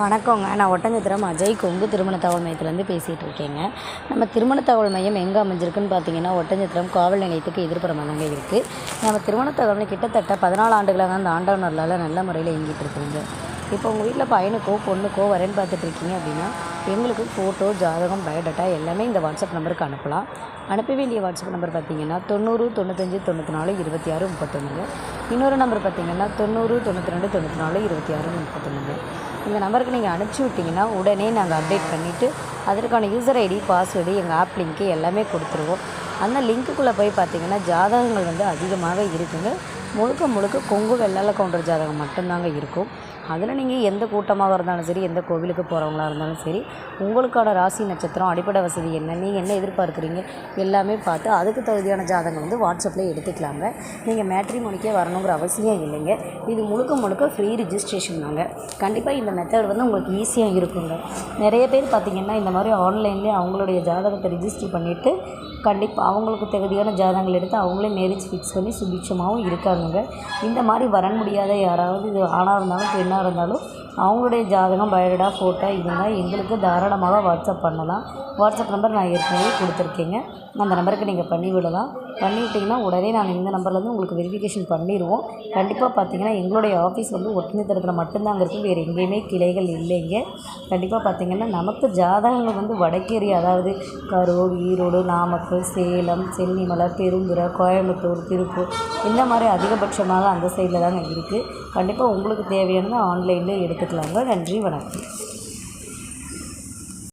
வணக்கங்க. நான் ஒட்டஞ்சத்திரம் அஜய் கொங்கு திருமண தகவல் மையத்துலேருந்து பேசிகிட்டு இருக்கேங்க. நம்ம திருமண தகவல் மையம் எங்கே அமைஞ்சிருக்குன்னு பார்த்தீங்கன்னா ஒட்டஞ்சத்திரம் காவல் நிலையத்துக்கு எதிர்ப்புறமாக தாங்க இருக்குது நம்ம திருமண தகவல் கிட்டத்தட்ட பதினாலு ஆண்டுகளாக அந்த ஆண்டவனர்லால் நல்ல முறையில் இயங்கிட்டு இருக்குதுங்க. இப்போ உங்கள் வீட்டில் பையனுக்கோ பொண்ணுக்கோ வரேன்னு பார்த்துட்ருக்கீங்க அப்படின்னா எங்களுக்கு ஃபோட்டோ ஜாதகம் பயோடேட்டா எல்லாமே இந்த வாட்ஸ்அப் நம்பருக்கு அனுப்பலாம். அனுப்ப வேண்டிய வாட்ஸ்அப் நம்பர் பார்த்தீங்கன்னா தொண்ணூறு தொண்ணூத்தஞ்சு தொண்ணூற்றி நாலு இருபத்தி ஆறு முப்பத்தொன்றுங்க இன்னொரு நம்பர் பார்த்தீங்கன்னா தொண்ணூறு தொண்ணூற்றி ரெண்டு தொண்ணூற்றி நாலு இருபத்தி ஆறு முப்பத்தொன்று இந்த நம்பருக்கு நீங்கள் அனுப்பிச்சி விட்டிங்கன்னா உடனே நாங்கள் அப்டேட் பண்ணிவிட்டு அதற்கான யூசர் ஐடி பாஸ்வேர்டு எங்கள் ஆப் லிங்க்கு எல்லாமே கொடுத்துருவோம். அந்த லிங்க்குள்ளே போய் பார்த்தீங்கன்னா ஜாதகங்கள் வந்து அதிகமாக இருக்குங்க. முழுக்க முழுக்க கொங்கு வெள்ளால கவுண்டர் ஜாதகம் மட்டும்தாங்க இருக்கும். அதில் நீங்கள் எந்த கூட்டமாக இருந்தாலும் சரி எந்த கோவிலுக்கு போகிறவங்களா இருந்தாலும் சரி உங்களுக்கான ராசி நட்சத்திரம் அடிப்படை வசதி என்ன நீங்கள் என்ன எதிர்பார்க்குறீங்க எல்லாமே பார்த்து அதுக்கு தகுதியான ஜாதகம் வந்து வாட்ஸ்அப்பில் எடுத்துக்கலாங்க. நீங்கள் மேட்ரிமோனிக்கே வரணுங்கிற அவசியம் இல்லைங்க. இது முழுக்க முழுக்க ஃப்ரீ ரிஜிஸ்ட்ரேஷன் தாங்க. கண்டிப்பாக இந்த மெத்தட் வந்து உங்களுக்கு ஈஸியாக இருக்குங்க. நிறைய பேர் பார்த்திங்கன்னா இந்த மாதிரி ஆன்லைன்லேயே அவங்களுடைய ஜாதகத்தை ரிஜிஸ்டர் பண்ணிவிட்டு கண்டிப்பாக அவங்களுக்கு தகுதியான ஜாதகங்கள் எடுத்து அவங்களே மேரேஜ் ஃபிக்ஸ் பண்ணி சுபிட்சமாகவும் இருக்காங்கங்க. இந்த மாதிரி வர முடியாத யாராவது இது ஆணாக இருந்தாலும் பெண்ணாக இருந்தாலும் அவங்களுடைய ஜாதகம் பயோடேட்டா ஃபோட்டோ இருந்தால் எங்களுக்கு தாராளமாக வாட்ஸ்அப் பண்ணலாம். வாட்ஸ்அப் நம்பர் நான் ஏற்கனவே கொடுத்துருக்கேங்க. அந்த நம்பருக்கு நீங்கள் பண்ணி விடலாம். பண்ணிவிட்டிங்கன்னா உடனே நாங்கள் இந்த நம்பர்லேருந்து உங்களுக்கு வெரிஃபிகேஷன் பண்ணிடுவோம். கண்டிப்பாக பார்த்தீங்கன்னா எங்களுடைய ஆஃபீஸ் வந்து ஒட்டுமொத்தத்தில் மட்டும்தாங்க இருக்குது வேறு எங்கேயுமே கிளைகள் இல்லைங்க. கண்டிப்பாக பார்த்தீங்கன்னா நமக்கு ஜாதகங்கள் வந்து வடக்கேரி அதாவது கரூர் ஈரோடு நாமக்கல் சேலம் சென்னிமலை பெருந்துறை கோயம்புத்தூர் திருப்பூர் இந்த மாதிரி அதிகபட்சமாக அந்த சைடில் தாங்க இருக்குது கண்டிப்பாக உங்களுக்கு தேவையானதை ஆன்லைனில் கேட்டுக்கலாங்க நன்றி வணக்கம்.